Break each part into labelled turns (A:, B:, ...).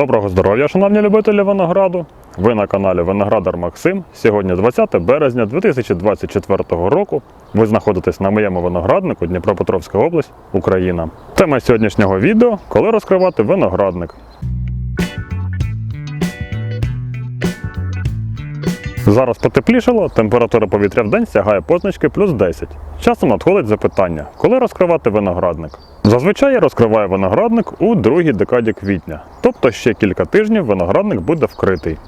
A: Доброго здоров'я, шановні любителі винограду! Ви на каналі Виноградар Максим. Сьогодні 20 березня 2024 року. Ви знаходитесь на моєму винограднику Дніпропетровська область, Україна. Тема сьогоднішнього відео коли розкривати виноградник. Зараз потеплішало, температура повітря в день сягає позначки плюс 10. Часом надходить запитання, коли розкривати виноградник. Зазвичай я розкриваю виноградник у другій декаді квітня, тобто ще кілька тижнів виноградник буде вкритий.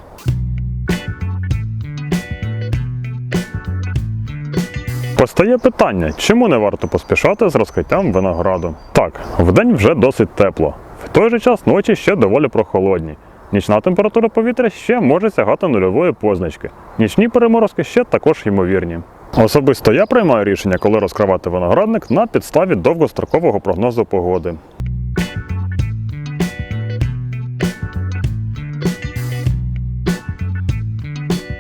A: Постає питання, чому не варто поспішати з розкриттям винограду. Так, вдень вже досить тепло. В той же час ночі ще доволі прохолодні. Нічна температура повітря ще може сягати нульової позначки. Нічні переморозки ще також ймовірні. Особисто я приймаю рішення, коли розкривати виноградник на підставі довгострокового прогнозу погоди.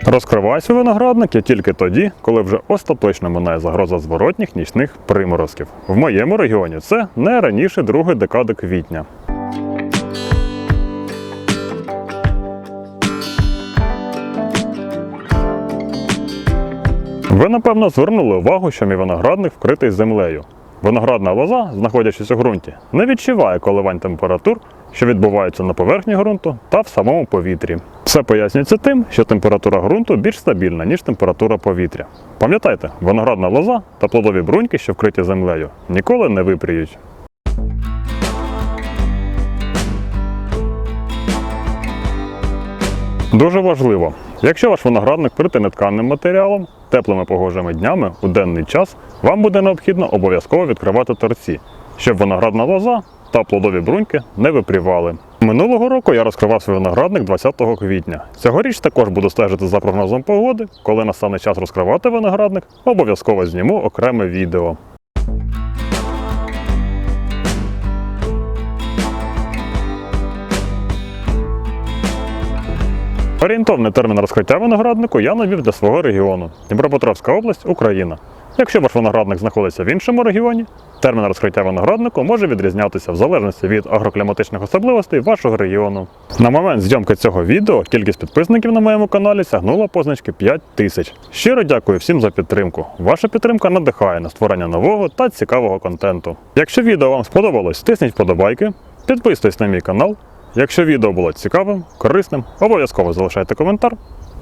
A: Розкриваю свій виноградник я тільки тоді, коли вже остаточно минає загроза зворотніх нічних приморозків. В моєму регіоні це не раніше другої декади квітня. Ви напевно звернули увагу, що мій виноградник вкритий землею. Виноградна лоза, знаходячись у ґрунті, не відчуває коливань температур, що відбуваються на поверхні ґрунту та в самому повітрі. Це пояснюється тим, що температура ґрунту більш стабільна, ніж температура повітря. Пам'ятайте, виноградна лоза та плодові бруньки, що вкриті землею, ніколи не випріють. Дуже важливо, якщо ваш виноградник вкритий нетканним матеріалом, теплими погожими днями у денний час, вам буде необхідно обов'язково відкривати торці, щоб виноградна лоза та плодові бруньки не випрівали. Минулого року я розкривав свій виноградник 20 квітня. Цьогоріч також буду стежити за прогнозом погоди. Коли настане час розкривати виноградник, обов'язково зніму окреме відео. Орієнтовний термін розкриття винограднику я навів для свого регіону Дніпропетровська область, Україна. Якщо ваш виноградник знаходиться в іншому регіоні, термін розкриття винограднику може відрізнятися в залежності від агрокліматичних особливостей вашого регіону. На момент зйомки цього відео кількість підписників на моєму каналі сягнула позначки 5 тисяч. Щиро дякую всім за підтримку. Ваша підтримка надихає на створення нового та цікавого контенту. Якщо відео вам сподобалось, тисніть вподобайки, підписуйтесь на мій канал. Якщо відео було цікавим, корисним, обов'язково залишайте коментар.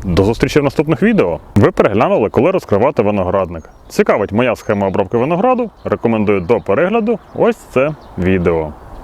A: До зустрічі в наступних відео. Ви переглянули, коли розкривати виноградник. Цікавить моя схема обробки винограду. Рекомендую до перегляду ось це відео.